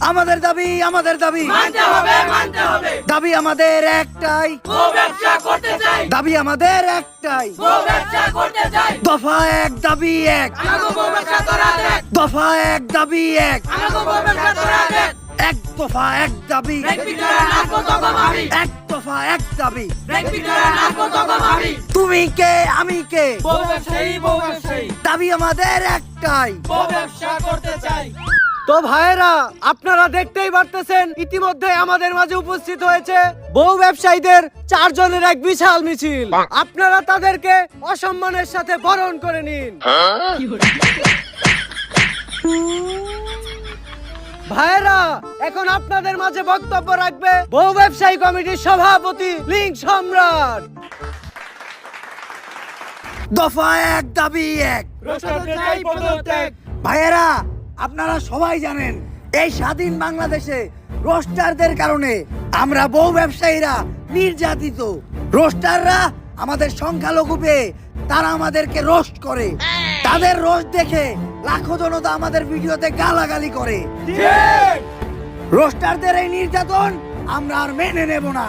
আমাদের দাবি আমাদের দাবি। মানতে হবে মানতে হবে। দাবি আমাদের একটাই। ও ব্যবসা করতে চাই। দাবি আমাদের একটাই। ও ব্যবসা করতে চাই। দফা এক দাবি এক। আমাকে বউ ব্যবসা করা দেখ। দফা এক দাবি এক। আমাকে বউ ব্যবসা করা দেখ। এক দফা এক দাবি। এক দফা এক দাবি। তুমি কে আমি কে? দাবি আমাদের একটাই। ব্যবসা করতে চাই। তো ভাইয়েরা আপনারা দেখতেই পারতেছেন ইতিমধ্যে আমাদের মাঝে উপস্থিত হয়েছে বউ ব্যবসায়ীদের চারজনের এক বিশাল মিছিল। আপনারা তাদেরকে অসম্মানের সাথে বরণ করে নিন। ভাইয়েরা এখন আপনাদের মাঝে বক্তব্য রাখবে বহু ব্যবসায়ী কমিটির সভাপতি লিঙ্ক সম্রাট। দফা এক দাবি এক। ভাইয়েরা আপনারা সবাই জানেন, এই স্বাধীন বাংলাদেশে রোস্টারদের কারণে আমরা বহু ব্যবসায়ীরা নির্যাতিত। রোস্টাররা আমাদের সংখ্যালঘু পেয়ে তারা আমাদেরকে রোস্ট করে। তাদের রোস্ট দেখে লাখো জনতা আমাদের ভিডিওতে গালাগালি করে। রোস্টারদের এই নির্যাতন আমরা আর মেনে নেব না।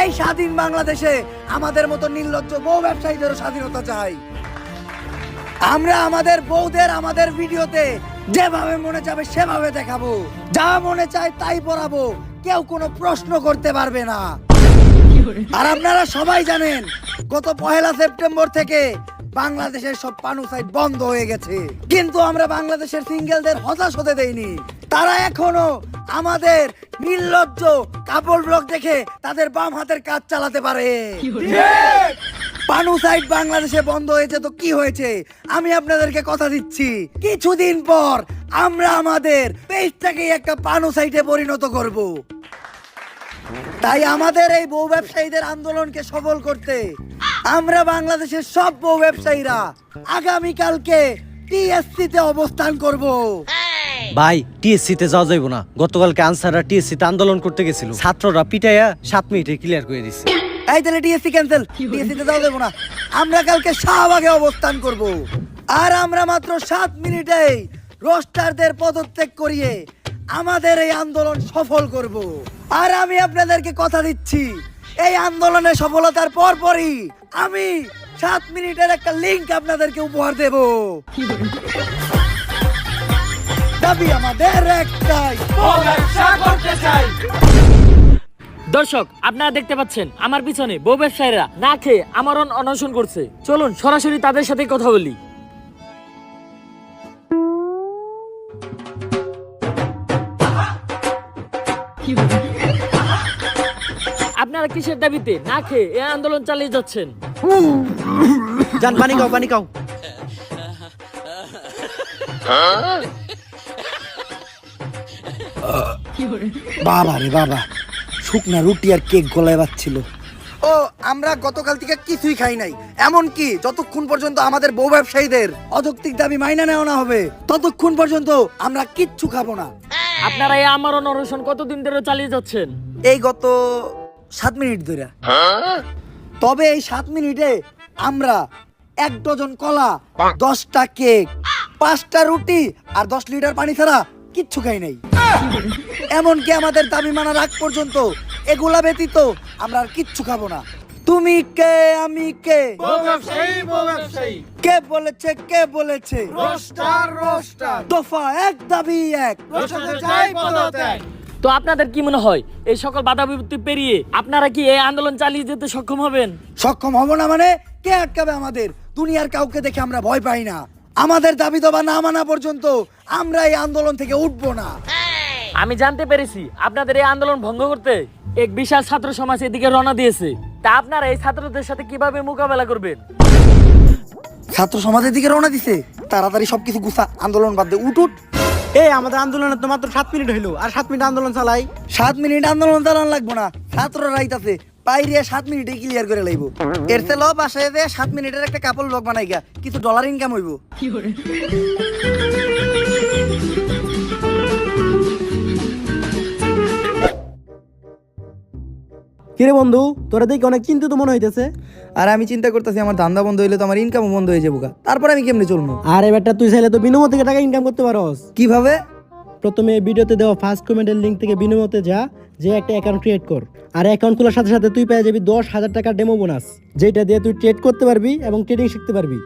এই স্বাধীন বাংলাদেশে আমাদের মতো নির্লজ্জ বউ ব্যবসায়ীদেরও স্বাধীনতা চাই। আমরা আমাদের বউদের আমাদের ভিডিওতে যেভাবে মনে যাবে সেভাবে দেখাবো। যা মনে চায় তাই পড়াবো। কেউ কোনো প্রশ্ন করতে পারবে না। আর আপনারা সবাই জানেন, গত পহেলা সেপ্টেম্বর থেকে বাংলাদেশের সব পানু সাইট বন্ধ হয়ে গেছে। কিন্তু আমরা বাংলাদেশের সিঙ্গেলদের হতাশ হতে দেইনি। তারা এখনও আমাদের নির্লজ্জ কাপড় ব্লক দেখে তাদের বাম হাতের কাজ চালাতে পারে। পানু বাংলাদেশে বন্ধ হয়েছে, তো কি হয়েছে? আমি আপনাদেরকে কথা দিচ্ছি। কিছুদিন পর আমরা আমাদের পেজটাকে একটা পানু পরিণত করব। তাই আমাদের এই বউ ব্যবসায়ীদের আন্দোলনকে সফল করতে আমরা বাংলাদেশের সব বউ ব্যবসায়ীরা আগামীকালকে টিএসসি তে অবস্থান করব। ভাই টিএসসি তে যাওয়া যাইব না। গতকালকে আনসাররা টিএসসি তে আন্দোলন করতে গেছিল। ছাত্ররা পিটাইয়া সাত মিনিটে ক্লিয়ার করে দিছে। এই তাহলে টিএসসি ক্যান্সেল টিএসসি তে যাওয়া দেবো না। আমরা কালকে শাহবাগে অবস্থান করব। আর আমরা মাত্র সাত মিনিটেই রোস্টারদের পদত্যাগ করিয়ে আমাদের এই আন্দোলন সফল করব। আর আমি আপনাদেরকে কথা দিচ্ছি এই আন্দোলনের সফলতার পরপরই আমি সাত মিনিটের একটা লিংক আপনাদেরকে উপহার দেব। দাবি আমাদের একটাই। করতে চাই। দর্শক আপনারা দেখতে পাচ্ছেন আমার পিছনে বউ ব্যবসায়ীরা না খেয়ে আমার অনশন করছে। চলুন সরাসরি তাদের সাথে কথা বলি। আপনারা কিসের দাবিতে না খেয়ে এই আন্দোলন চালিয়ে যাচ্ছেন? জান পানি খাও পানি খাও। বাবা রে বাবা। শুকনা রুটি আর কেক গলায় বাচ্ছিল ও আমরা গতকাল থেকে কিছুই খাই নাই। এমন কি যতক্ষণ পর্যন্ত আমাদের বউ ব্যবসায়ীদের অযৌক্তিক দাবি মাইনা নেওয়া না হবে ততক্ষণ পর্যন্ত আমরা কিচ্ছু খাব না। আপনারা এই আমার অনশন কতদিন ধরে চালিয়ে যাচ্ছেন? এই গত সাত মিনিট ধরে। তবে এই সাত মিনিটে আমরা এক ডজন কলা দশটা কেক পাঁচটা রুটি আর দশ লিটার পানি ছাড়া কিচ্ছু খাই নাই। এমনকি আমাদের দাবি মানার আগ পর্যন্ত এগুলা ব্যতীত আমরা আর কিচ্ছু খাব না। তুমি কে আমি কে? কে বলেছে কে বলেছে? Roster roster. দফা এক দাবি এক। তো আপনাদের কি মনে হয় এই সকল বাধা বিপত্তি পেরিয়ে আপনারা কি এই আন্দোলন চালিয়ে যেতে সক্ষম হবেন? সক্ষম হব না মানে কে আটকাবে আমাদের? দুনিয়ার কাউকে দেখে আমরা ভয় পাই না। আমাদের দাবি দাবা না মানা পর্যন্ত আমরা এই আন্দোলন থেকে উঠবো না। আমি জানতে পেরেছি আপনাদের এই আন্দোলন ভঙ্গ করতে এক বিশাল ছাত্র সমাজ এদিকে রওনা দিয়েছে। তা আপনারা এই ছাত্রদের সাথে কীভাবে মোকাবেলা করবেন? ছাত্র সমাজের দিকে রওনা দিছে। তাড়াতাড়ি সবকিছু গুছা আন্দোলন বাদ দিয়ে উঠ উঠ। এই আমাদের আন্দোলনে তো মাত্র সাত মিনিট হইল আর সাত মিনিট আন্দোলন চালাই। সাত মিনিট আন্দোলন চালান লাগবো না। ছাত্র রাইত আছে পাইরিয়া সাত মিনিটে ক্লিয়ার করে লাইব। এর থেকে লব আসে যে সাত মিনিটের একটা কাপড় লগ বানাই গা কিছু ডলার ইনকাম হইব। কিরে বন্ধু তোরা দেখি অনেক চিন্তিত মনে হইতেছে। আর আমি চিন্তা করতেছি আমার ধান্দা বন্ধ হইলে তো আমার ইনকামও বন্ধ হয়ে যাব। তারপর আমি কেমনে চলবো আর এবারটা তুই চাইলে তো বিনিময় থেকে টাকা ইনকাম করতে পারস। কীভাবে? প্রথমে ভিডিওতে দেওয়া ফার্স্ট কমেন্টের লিঙ্ক থেকে বিনিময়তে যা যে একটা অ্যাকাউন্ট ক্রিয়েট কর। আর অ্যাকাউন্ট খোলার সাথে সাথে তুই পেয়ে যাবি দশ হাজার টাকার ডেমো বোনাস যেটা দিয়ে তুই ট্রেড করতে পারবি এবং ট্রেডিং শিখতে পারবি।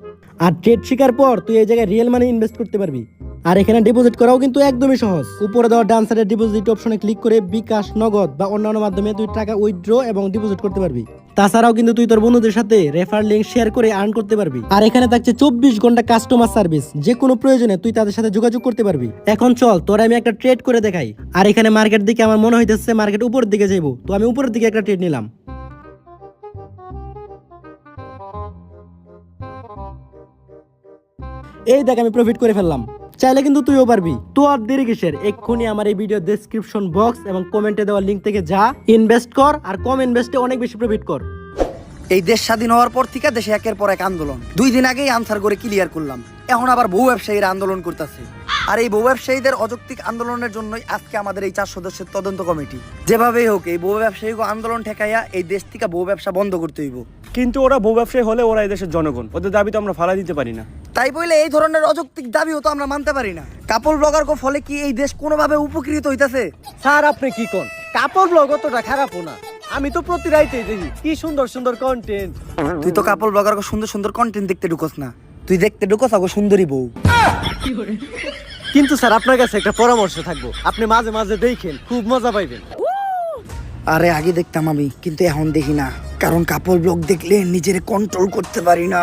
আর ট্রেড শেখার পর তুই এই জায়গায় রিয়েল মানি ইনভেস্ট করতে পারবি। আর এখানে ডিপোজিট করাও কিন্তু একদমই সহজ। উপরে দেওয়া ডান সাইডের ডিপোজিট অপশনে ক্লিক করে বিকাশ, নগদ বা অন্যান্য মাধ্যমে তুই টাকা উইথড্র এবং ডিপোজিট করতে পারবি। তাছাড়াও কিন্তু তুই তোর বন্ধুদের সাথে রেফার লিঙ্ক শেয়ার করে আর্ন করতে পারবি। আর এখানে থাকছে চব্বিশ ঘণ্টা কাস্টমার সার্ভিস যে কোনো প্রয়োজনে তুই তাদের সাথে যোগাযোগ করতে পারবি। এখন চল, তোর আমি একটা ট্রেড করে দেখাই। আর এখানে মার্কেট দিকে আমার মনে হইতেছে মার্কেট উপরের দিকে যাইবো। তো আমি উপরের দিকে একটা ট্রেড নিলাম। এই দেখ আমি প্রফিট করে ফেললাম। চাইলে কিন্তু তুইও পারবি। তো আর দেরি কিসের? এক্ষুনি আমার এই ভিডিও ডেসক্রিপশন বক্স এবং কমেন্টে দেওয়া লিঙ্ক থেকে যা ইনভেস্ট কর আর কম ইনভেস্টে অনেক বেশি প্রফিট কর। এই দেশ স্বাধীন হওয়ার পর থেকে দেশে একের পর এক আন্দোলন। দুই দিন আগেই আনসার করে ক্লিয়ার করলাম। এখন আবার বহু ব্যবসায়ীরা আন্দোলন করতেছে। আর এই বহু ব্যবসায়ীদের অযৌক্তিক আন্দোলনের জন্যই আজকে আমাদের এই চার সদস্যের তদন্ত কমিটি। যেভাবেই হোক, এই বহু ব্যবসায়ী আন্দোলন ঠেকাইয়া এই দেশ থেকে বহু ব্যবসা বন্ধ করতে হইব। কিন্তু ওরা বউ ব্যবসায়ী হলে ওরা এদেশের জনগণ। ওদের দাবি তো আমরা ফালা দিতে পারি না। তাই বলে এই ধরনের অযৌক্তিক দাবিও তো আমরা মানতে পারি না। কাপড় ব্লগার ফলে কি এই দেশ কোনোভাবে উপকৃত হইতাছে? স্যার আপনি কি কোন? কাপড় ব্লগ অতটা খারাপও না। আমি তো প্রতি রাইতেই দেখি কি সুন্দর সুন্দর কন্টেন্ট তুই তো কাপড় ব্লগার সুন্দর সুন্দর কন্টেন্ট দেখতে ঢুকোস না। তুই দেখতে ঢুকোস আগো সুন্দরী বউ। কিন্তু স্যার আপনার কাছে একটা পরামর্শ থাকব। আপনি মাঝে মাঝে দেখেন খুব মজা পাইবেন। আরে আগে দেখতাম আমি কিন্তু এখন দেখি না। কারণ কাপড় ব্লগ দেখলে নিজের কন্ট্রোল করতে পারি না।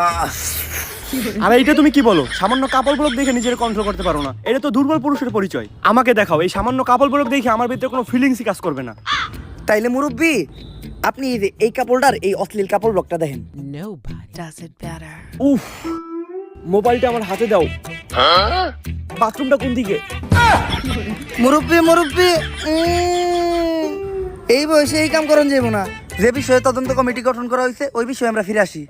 আর এটা তুমি কি বলো? সামান্য কাপড় ব্লক দেখে নিজের কন্ট্রোল করতে পারো না। এটা তো দুর্বল পুরুষের পরিচয়। আমাকে দেখাও এই সামান্য কাপড় ব্লক দেখে আমার ভিতরে কোনো ফিলিংসই কাজ করবে না। তাইলে মুরব্বী আপনি এই যে এই কাপড়টার এই অশ্লীল কাপড় ব্লগটা দেখেন। উফ মোবাইলটা আমার হাতে দাও। বাথরুমটা কোন দিকে? মুরব্বী মুরব্বী এই বয়সে এই কাম করন যাব না। যে বিষয়ে তদন্ত কমিটি গঠন করা হয়েছে ওই বিষয়ে আমরা ফিরে আসি।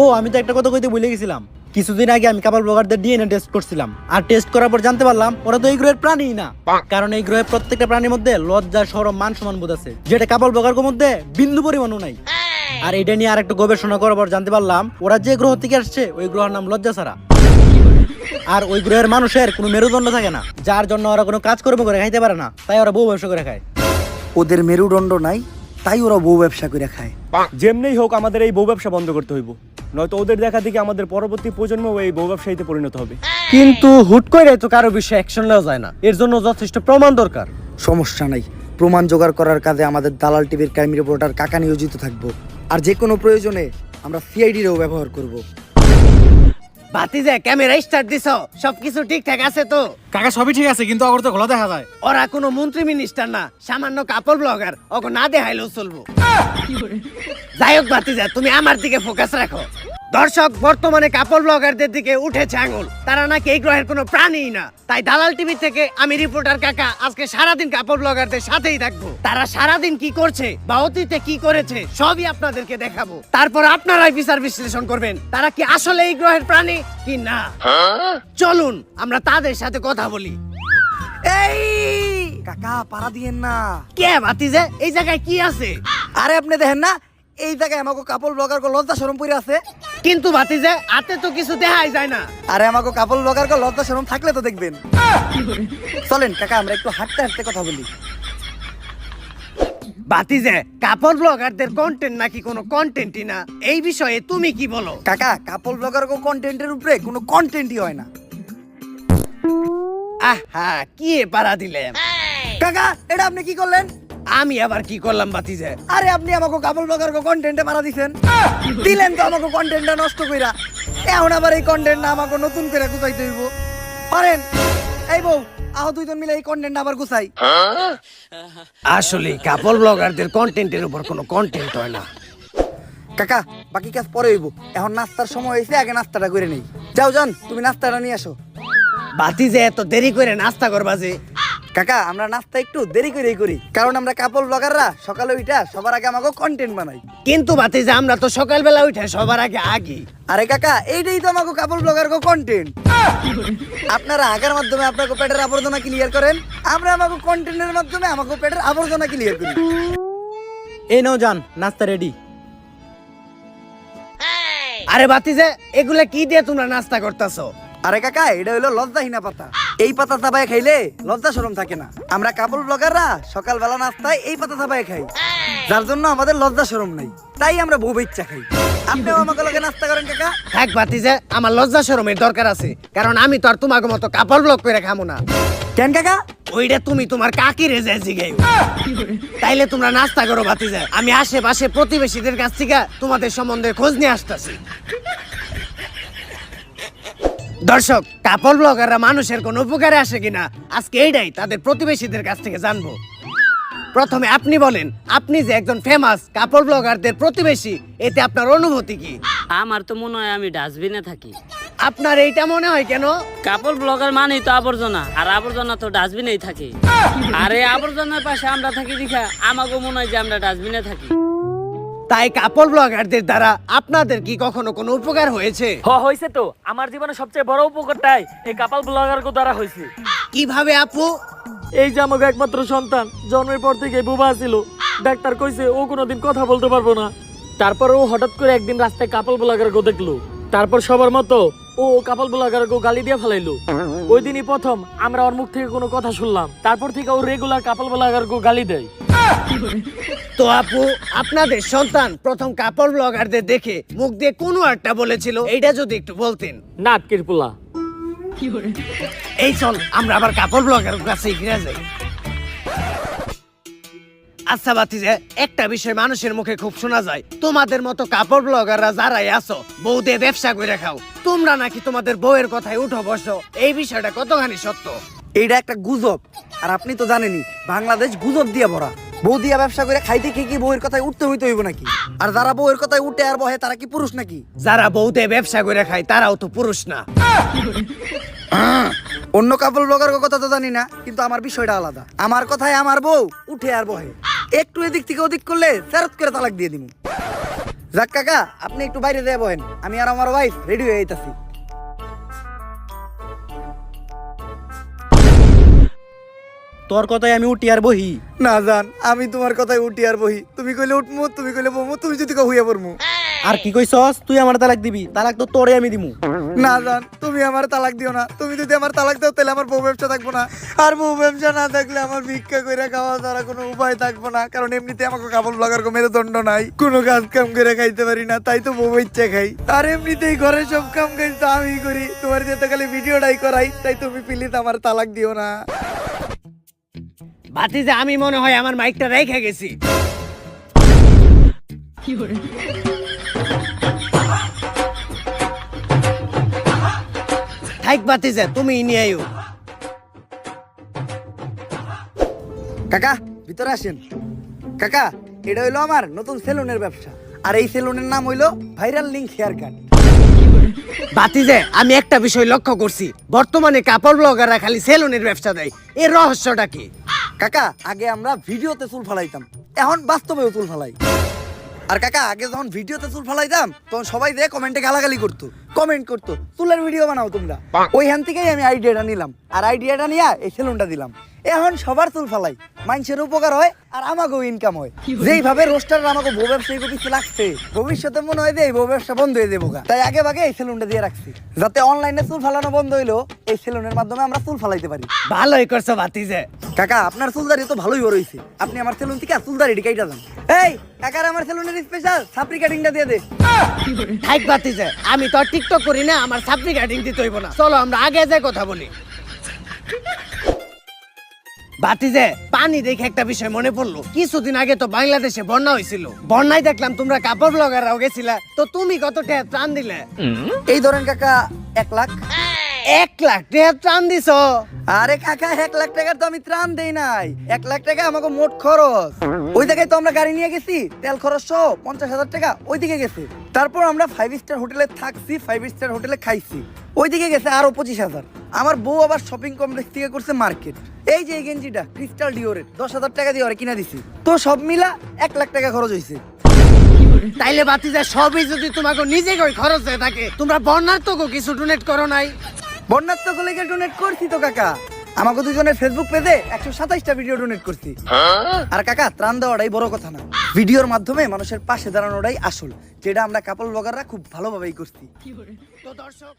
ও আমি তো একটা কথা কইতে ভুলে গেছিলাম। কিছুদিন আগে আমি কাপড় ব্লগারদের ডিএনএ টেস্ট করছিলাম। আর টেস্ট করার পর জানতে পারলাম ওরা তো এই গ্রহের প্রাণী না। কারণ এই গ্রহের প্রত্যেকটা প্রাণীর মধ্যে লজ্জা সরম মান সমান বোধ আছে। যেটা কাপড় ব্লগার মধ্যে বিন্দু পরিমাণও নাই। আর এটা নিয়ে আরেকটু গবেষণা করার পর জানতে পারলাম ওরা যে গ্রহ থেকে আসছে ওই গ্রহের নাম লজ্জা ছাড়া। আর ওই গ্রহের মানুষের কোনো মেরুদণ্ড থাকে না যার জন্য ওরা কোনো কাজ কর্ম করে খাইতে পারে না তাই ওরা বউ ব্যবসা করে খায়। ওদের মেরুদণ্ড নাই তাই ওরা বউ ব্যবসা করে খায়। যেমনেই হোক আমাদের এই বউ ব্যবসা বন্ধ করতে হইব। নয়তো ওদের দেখা দেখি আমাদের পরবর্তী প্রজন্ম এই বউ ব্যবসায়ীতে পরিণত হবে। কিন্তু হুট করে তো কারও বিষয়ে অ্যাকশন নেওয়া যায় না। এর জন্য যথেষ্ট প্রমাণ দরকার। সমস্যা নাই। প্রমাণ জোগাড় করার কাজে আমাদের দালাল টিভির ক্রাইম রিপোর্টার কাকা নিয়োজিত থাকব। আর যে কোনো প্রয়োজনে আমরা সিআইডিরও ব্যবহার করব। বাতিজে ক্যামেরা স্টার্ট দিছ সবকিছু ঠিকঠাক আছে তো? কাকা সবই ঠিক আছে কিন্তু অগর তো ঘোলা দেখা যায়। ওরা কোনো মন্ত্রী মিনিস্টার না সামান্য কাপড় ব্লগার ওকে না দেখাইলেও চলবো। যাই হোক বাতিজা তুমি আমার দিকে ফোকাস রাখো। দর্শক বর্তমানে কাপড় ব্লগারদের দিকে উঠেছে আঙুল। তারা নাকি এই গ্রহের কোনো প্রাণীই না। তাই দালাল টিভি থেকে আমি রিপোর্টার কাকা আজকে সারাদিন কাপড় ব্লগারদের সাথেই থাকব। তারা সারাদিন কি করছে বা অতীতে কি করেছে সবই আপনাদেরকে দেখাবো। তারপর আপনারাই বিচার বিশ্লেষণ করবেন তারা কি আসলে এই গ্রহের প্রাণী কি না? চলুন আমরা তাদের সাথে কথা বলি। এই! কাকা পাড়া দিয়েন না। কে বাতিজে এই জায়গায় কি আছে? আরে আপনি দেখেন না এই জায়গায় আমাকে কাপড় ব্লগার কো লজ্জা শরম পরে আছে। কিন্তু বাতিজে হাতে তো কিছু দেখাই যায় না। আরে আমাকে কাপড় ব্লগার কো লজ্জা শরম থাকলে তো দেখবেন। চলেন কাকা আমরা একটু হাঁটতে হাঁটতে কথা বলি। বাতিজে কাপড় ব্লগারদের কন্টেন্ট নাকি কোনো কন্টেন্টই না? এই বিষয়ে তুমি কি বলো? কাকা কাপড় ব্লগার কো কন্টেন্টের উপরে কোনো কন্টেন্টই হয় না। আহা কি এ পারা দিলে কাকা এটা আপনি কি করলেন? আমি আবার কি করলাম বাতিজে? আরে আপনি আমাকে কাপড় ব্লগার কো কন্টেন্টে মারা দিছেন। দিলেন তো আমাকে কন্টেন্টটা নষ্ট কইরা। এখন আবার এই কন্টেন্টটা আমাকে নতুন করে গুছাইতে হইব। পারেন? এই বউ আহ দুইজন মিলে এই কন্টেন্ট আবার গুছাই। আসলে কাপড় ব্লগারদের কন্টেন্টের উপর কোনো কন্টেন্ট হয় না। কাকা বাকি কাজ পরে হইব। এখন নাস্তার সময় হয়েছে আগে নাস্তাটা করে নেই। যাও যান তুমি নাস্তাটা নিয়ে আসো। বাতিজে এত দেরি করে নাস্তা করবা যে কাকা আমরা নাস্তা একটু দেরি করেই করি কারণ আমরা কাপড় ব্লগাররা সকালে উঠা সবার আগে আমাকে কন্টেন্ট বানাই। কিন্তু বাতিজে আমরা তো সকালবেলা উঠে সবার আগে আগে। আরে কাকা এইটাই তো আমাকে কাপড় ব্লগার কো কন্টেন্ট আপনারা আগার মাধ্যমে আপনাকে পেটের আবর্জনা ক্লিয়ার করেন আমরা আমাকে কন্টেন্টের মাধ্যমে আমাকে পেটের আবর্জনা ক্লিয়ার করি। এই নাও যান নাস্তা রেডি আরে বাতিজে এগুলা কি দিয়ে তোমরা নাস্তা করতেছো? আরে কাকা এটা হলো লজ্জাহীনা পাতা। এই পাতা চাবায় খাইলে লজ্জা শরম থাকে না। আমরা কাপড় ব্লগাররা সকালবেলা নাস্তায় এই পাতা চাবায় খাই। যার জন্য আমাদের লজ্জা শরম নাই। তাই আমরা বউ ইচ্ছা খাই। আপনিও আমাকে লগে নাস্তা করেন কাকা। থাক বাতিজা আমার লজ্জা শরমের দরকার আছে। কারণ আমি তো আর তোমাকে মতো কাপড় ব্লক করে খামো না। কেন কাকা? ওইটা তুমি তোমার কাকি রেজে জিগাই তাইলে তোমরা নাস্তা করো বাতিজা আমি আশেপাশে প্রতিবেশীদের কাছ থেকে তোমাদের সম্বন্ধে খোঁজ নিয়ে আসতেছি। দর্শক কাপড় ব্লগাররা মানুষের কোন উপকারে আসে কিনা আজকে এইটাই তাদের প্রতিবেশীদের কাছ থেকে জানব। প্রথমে আপনি বলেন আপনি যে একজন ফেমাস কাপড় ব্লগারদের প্রতিবেশী এতে আপনার অনুভূতি কি? আমার তো মনে হয় আমি ডাস্টবিনে থাকি। আপনার এইটা মনে হয় কেন? কাপড় ব্লগার মানেই তো আবর্জনা আর আবর্জনা তো ডাস্টবিনেই থাকে। আর এই আবর্জনার পাশে আমরা থাকি দেখা আমাকেও মনে হয় যে আমরা ডাস্টবিনে থাকি। তাই কাপল ব্লগারদের দ্বারা আপনাদের কি কখনো কোনো উপকার হয়েছে? হ হয়েছে তো। আমার জীবনে সবচেয়ে বড় উপকারটাই এই কাপাল ব্লগার দ্বারা হয়েছে। কীভাবে আপু? এই যে আমাকে একমাত্র সন্তান জন্মের পর থেকে বুবা ছিল ডাক্তার কইছে ও কোনোদিন কথা বলতে পারব না। তারপর ও হঠাৎ করে একদিন রাস্তায় কাপল ব্লগার গো দেখল। তারপর সবার মতো ও কাপল ব্লগার গো গালি দিয়ে ফেলাইলো। ওই দিনই প্রথম আমরা ওর মুখ থেকে কোনো কথা শুনলাম। তারপর থেকে ও রেগুলার কাপল ব্লগার গো গালি দেয়। তো আপু আপনাদের সন্তান প্রথম কাপড় ব্লগারদের দেখে মুখ দিয়ে কোনো একটা বলেছিল এইটা যদি একটু বলতেন। নাট কিরপুলা এই চল আমরা আবার কাপড় ব্লগার কাছে ফিরে যাই। আচ্ছা বাতিজে একটা বিষয় মানুষের মুখে খুব শোনা যায়। তোমাদের মতো কাপড় ব্লগাররা যারাই আছো বউ দিয়ে ব্যবসা করে খাও। তোমরা নাকি তোমাদের বউয়ের কথায় উঠো বসো এই বিষয়টা কতখানি সত্য? এইটা একটা গুজব আর আপনি তো জানেনই বাংলাদেশ গুজব দিয়ে ভরা। বউ দিয়া ব্যবসা করে খাইতে খেয়ে কি বউয়ের কথায় উঠতে হইতে হইব নাকি? আর যারা বউয়ের কথায় উঠে আর বহে তারা কি পুরুষ নাকি? যারা বউ দিয়ে ব্যবসা করে খায় তারাও তো পুরুষ না। অন্য কাপড় ব্লগার কথা তো জানি না কিন্তু আমার বিষয়টা আলাদা। আমার কথায় আমার বউ উঠে আর বহে। একটু এদিক থেকে ওদিক করলে ফেরত করে তালাক দিয়ে দিব যাক কাকা আপনি একটু বাইরে দিয়ে বহেন। আমি আর আমার ওয়াইফ রেডি হয়ে যাইতাছি তোর কথায় আমি উঠি আর বহি। না জান আমি তোমার কথায় উঠি আর বহি। তুমি কইলে উঠমু তুমি কইলে বমু তুমি যদি কও হইয়া পড়মু। আর কি কইছস? তুই আমার তালাক দিবি। তালাক তো তোরে আমি দিমু। না জান তুমি আমার তালাক দিও না। তুমি যদি আমার তালাক দাও তাহলে আমার বউ ব্যবসা থাকব না। আর বউ ব্যবসা না থাকলে আমার ভিক্ষা করে খাওয়া ছাড়া কোনো উপায় থাকব না। কারণ এমনিতে আমাকে কাপড় লাগার কোনো মেরুদণ্ড নাই। কোনো কাজ কাম করে খাইতে পারি না তাই তো বউ ইচ্ছা খাই। আর এমনিতেই ঘরে সব কাম কাজ তো আমি করি। তোমার যেতে খালি ভিডিও ভিডিওটাই করাই তাই তুমি প্লিজ আমার তালাক দিও না। ভাতিজে আমি মনে হয় আমার মাইকটা রেখে গেছি। থাইক বাতিজে তুমি নিয়ে আইও। কাকা ভিতরে আসেন। কাকা এটা হইল আমার নতুন সেলুনের ব্যবসা। আর এই সেলুনের নাম হইল ভাইরাল লিঙ্ক হেয়ার কাট। বাতিজে আমি একটা বিষয় লক্ষ্য করছি। বর্তমানে কাপড় ব্লগাররা খালি সেলুনের ব্যবসা দেয়। এর রহস্যটা কি? কাকা আগে আমরা ভিডিওতে চুল ফালাইতাম। এখন বাস্তবেও চুল ফালাই। আর কাকা আগে যখন ভিডিওতে চুল ফালাইতাম তখন সবাই দিয়ে কমেন্টে গালাগালি করতো কমেন্ট করতো চুলের ভিডিও বানাও তোমরা। ওইখান থেকেই আমি আইডিয়াটা নিলাম। আর আইডিয়াটা নিয়ে এই সেলুনটা দিলাম। এখন সবার চুল ফালাই। মানুষের উপকার হয় আর আমাকেও ইনকাম হয়। যেইভাবে রোস্টার আমাকে বউ ব্যবসায়ী কিছু লাগছে ভবিষ্যতে মনে হয় যে এই বউ ব্যবসা বন্ধ হয়ে যাব তাই আগে ভাগে এই সেলুনটা দিয়ে রাখছি। যাতে অনলাইনে চুল ফালানো বন্ধ হইল এই সেলুনের মাধ্যমে আমরা চুল ফালাইতে পারি। ভালোই করছ বাতিজে কাকা আপনার চুলদারি তো ভালোই বড় হইছে। আপনি আমার সেলুন থেকে চুলদারি কাইটা যান এই কাকার আমার সেলুনের স্পেশাল সাপরি কাটিংটা দিয়ে দে। থাইক বাতিজে আমি তো টিকটক করি না আমার সাপ্লি কাটিং দিতে হইব না। চলো আমরা আগে যাই কথা বলি। বাতিজে, পানি দেখে একটা বিষয় মনে পড়ল। কিছুদিন আগে তো বাংলাদেশে বন্যা হয়েছিল। বন্যায় দেখলাম তোমরা কাপড় ব্লগাররাও গেছিলা। তো তুমি কতটা ত্রাণ দিলে? এই ধরেন কাকা, এক লাখ। এক লাখ টাকা ত্রাণ দিছ? আরে কাকা এক লাখ টাকার তো আমি ত্রাণ দেই নাই। এক লাখ টাকা আমাকে মোট খরচ। ওই জায়গায় তো আমরা গাড়ি নিয়ে গেছি তেল খরচ সহ পঞ্চাশ হাজার টাকা ওইদিকে গেছে। তারপর আমরা ফাইভ স্টার হোটেলে থাকছি ফাইভ স্টার হোটেলে খাইছি। ওইদিকে গেছে আরও পঁচিশ হাজার। আমার বউ আবার শপিং কমপ্লেক্স থেকে করছে মার্কেট এই যে এই গেঞ্জিটা ক্রিস্টাল ডিওরের দশ হাজার টাকা দিয়ে ওরা কিনা দিছি। তো সব মিলা এক লাখ টাকা খরচ হয়েছে তাইলে বাতিজে সবই যদি তোমাকে নিজে খরচ হয়ে থাকে তোমরা বন্যার তো কিছু ডোনেট করো নাই। বন্যার তো কলেজে ডোনেট করছি তো কাকা। আমাকে দুজনের ফেসবুক পেজে একশো সাতাইশটা ভিডিও ডোনেট করছি। আর কাকা ত্রাণ দেওয়াটাই বড় কথা না। ভিডিওর মাধ্যমে মানুষের পাশে দাঁড়ানোটাই আসল যেটা আমরা কাপল ব্লগাররা খুব ভালোভাবেই করছি। তো দর্শক